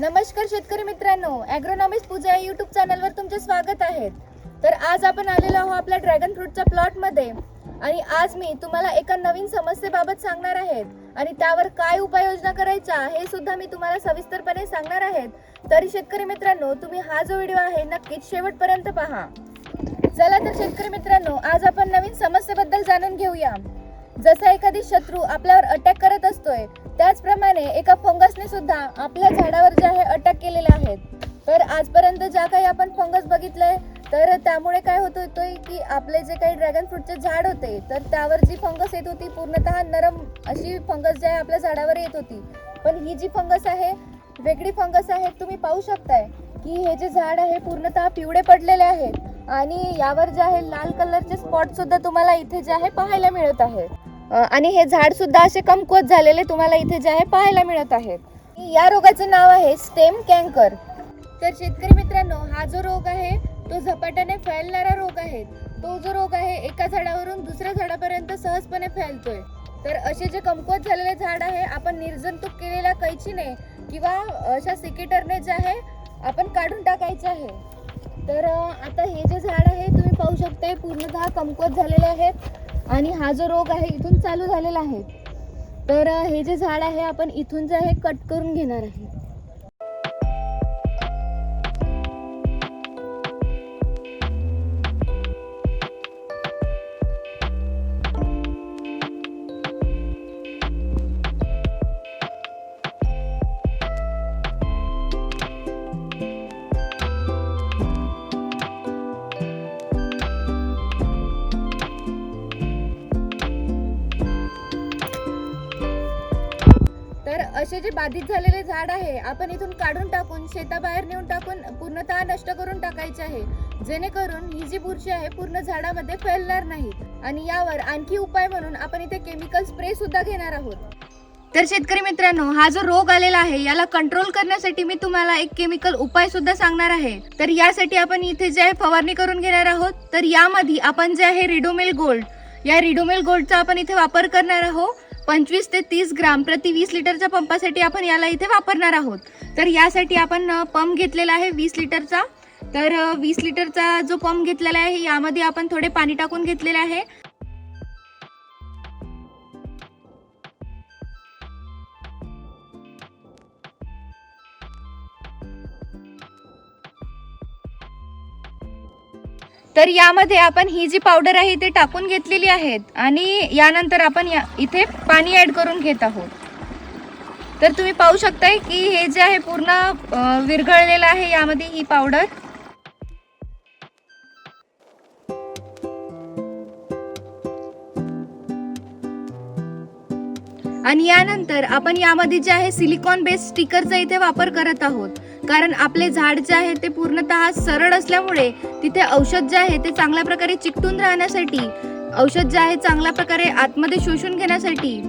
नमस्कार शेतकरी मित्रांनो ॲग्रोनॉमिक्स पूजा या यूट्यूब चॅनलवर तुमचे स्वागत आहे. तर आज आपण आलेलो आहोत आपल्या ड्रॅगन फ्रूटच्या प्लॉटमध्ये आणि आज मी तुम्हाला एका नवीन समस्येबाबत सांगणार आहेत आणि त्यावर काय उपाययोजना करायच्या हे सुद्धा मी तुम्हाला सविस्तरपणे सांगणार आहेत तरी शेतकरी मित्रांनो तुम्ही हा जो व्हिडिओ आहे नक्कीच शेवटपर्यंत पहा. चला तर शेतकरी मित्रांनो आज आपण नवीन समस्येबद्दल जाणून घेऊया. जसा एखादी शत्रू आपल्यावर अटॅक करत असतोय त्याचप्रमाणे एका फंगसने सुद्धा आपल्या झाडावर जे आहे अटॅक केलेले आहेत. तर आजपर्यंत ज्या काही आपण फंगस बघितलंय तर त्यामुळे काय होत होतोय की आपले जे काही ड्रॅगन फ्रूटचे झाड होते तर त्यावर जी फंगस येत होती पूर्णतः नरम अशी फंगस जी आहे आपल्या झाडावर येत होती. पण ही जी फंगस आहे वेगळी फंगस आहे तुम्ही पाहू शकताय की हे जे झाड आहे पूर्णतः पिवळे पडलेले आहेत. आणि यावर जे आहे लाल कलरचे स्पॉट सुद्धा तुम्हाला इथे जे आहे पाहायला मिळत आहेत. आणि हे झाड सुद्धा असे कमकुवत झालेले तुम्हाला इथे जे आहे पाहायला मिळत आहेत या रोगाचे नाव आहे स्टेम कॅन्कर. तर शेतकरी मित्रांनो हा जो रोग आहे तो झपाट्याने फैलणारा रोग आहे. तो जो रोग आहे एका झाडावरून दुसऱ्या झाडापर्यंत सहजपणे फैलतोय. तर असे जे कमकुवत झालेले झाड आहे आपण निर्जंतुक केलेल्या कैचीने किंवा अशा सिकेटरने जे आहे आपण काढून टाकायचे आहे. तर आता हे जे झाड आहे तुम्ही पाहू शकता पूर्णतः कमकुवत झालेले आहेत. आणि हा जो रोग आहे इथून चालू झालेला आहे. तर हे जे झाड आहे आपण इथून जे आहे कट करून घेणार आहे. तर असे जे बाधित झालेले झाड आहे आपण इथून काढून टाकून शेताबाहेर नेऊन टाकून पूर्णतः नष्ट करून टाकायचे आहे. जेणेकरून ही जी बुरशी आहे पूर्ण झाडामध्ये फैलणार नाही. आणि यावर आणखी उपाय म्हणून आपण इथे केमिकल स्प्रे सुद्धा घेणार आहोत. तर शेतकरी मित्रांनो हा जो रोग आलेला आहे याला कंट्रोल करण्यासाठी मी तुम्हाला एक केमिकल उपाय सुद्धा सांगणार आहे. तर यासाठी आपण इथे जे आहे फवारणी करून घेणार आहोत. तर यामध्ये आपण जे आहे रिडोमेल गोल्ड या रिडोमेल गोल्डचा आपण इथे वापर करणार आहोत. पंचवीस ते तीस ग्राम प्रति वीस लिटरच्या पंपासाठी आपण याला इथे वापरणार आहोत. तर यासाठी आपण पंप घेतलेला आहे वीस लिटरचा. तर वीस लिटरचा जो पंप घेतलेला आहे यामध्ये आपण थोडे पाणी टाकून घेतलेले आहे. तर यामध्ये आपण ही जी पावडर आहे ते टाकून घेतलेली आहेत. आणि यानंतर आपण या इथे पाणी ऍड करून घेत आहोत. तर तुम्ही पाहू शकताय की हे जे आहे पूर्ण विरघळलेलं आहे यामध्ये ही पावडर आणि यानंतर आपण यामध्ये जे आहे सिलिकॉन बेस स्टिकरचा इथे वापर करत आहोत. कारण आपले झाड जे आहे ते पूर्णतः सरळ असल्यामुळे तिथे औषध जे आहे ते चांगल्या प्रकारे चिकटून राहण्यासाठी औषध जे आहे चांगल्या प्रकारे आतमध्ये शोषून घेण्यासाठी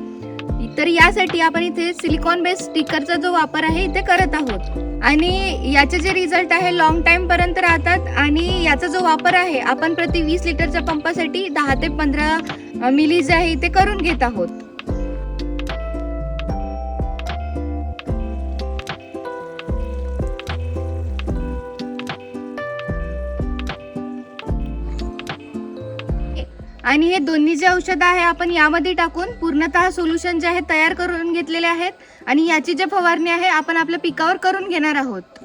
तर यासाठी आपण इथे सिलिकॉन बेस स्टिकरचा जो वापर आहे इथे करत आहोत. आणि याचे जे रिझल्ट आहे लॉंग टाइम पर्यंत राहतात आणि याचा जो वापर आहे आपण प्रति वीस लिटरच्या पंपासाठी दहा ते पंधरा मिली जे आहे ते करून घेत आहोत. आणि हे दोन्ही जे औषधं आहे आपण यामध्ये टाकून पूर्णतः सोल्युशन जे आहे तयार करून घेतलेले आहेत. आणि याची जे फवारणी आहे आपण आपल्या पिकावर करून घेणार आहोत.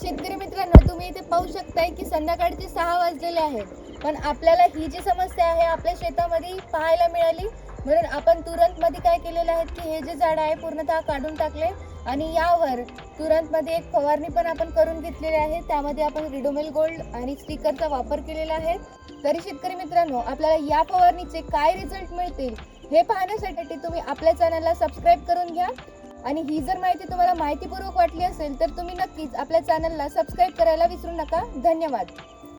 शेतकरी मित्रांनो तुम्ही इथे पाहू शकताय की संध्याकाळचे सहा वाजलेले आहेत. पण आपल्याला ही जी समस्या आहे आपल्या शेतामध्ये पाहायला मिळाली. म्हणून आपण तुरंत मध्ये काय केलेलं आहे की हे जे झाड आहे पूर्णतः काढून टाकले. आणि यावर तुरंतमध्ये एक फवारणी पण आपण करून घेतलेली आहे. त्यामध्ये आपण रिडोमेल गोल्ड आणि स्टिकरचा वापर केलेला आहे. तरी शेतकरी मित्रांनो आपल्याला या फवारणीचे काय रिझल्ट मिळतील हे पाहण्यासाठी तुम्ही आपल्या चॅनलला सबस्क्राईब करून घ्या. आणि ही जर माहिती तुम्हाला माहितीपूर्वक वाटली असेल तर तुम्ही नक्कीच आपल्या चॅनलला सबस्क्राईब करायला विसरू नका. धन्यवाद.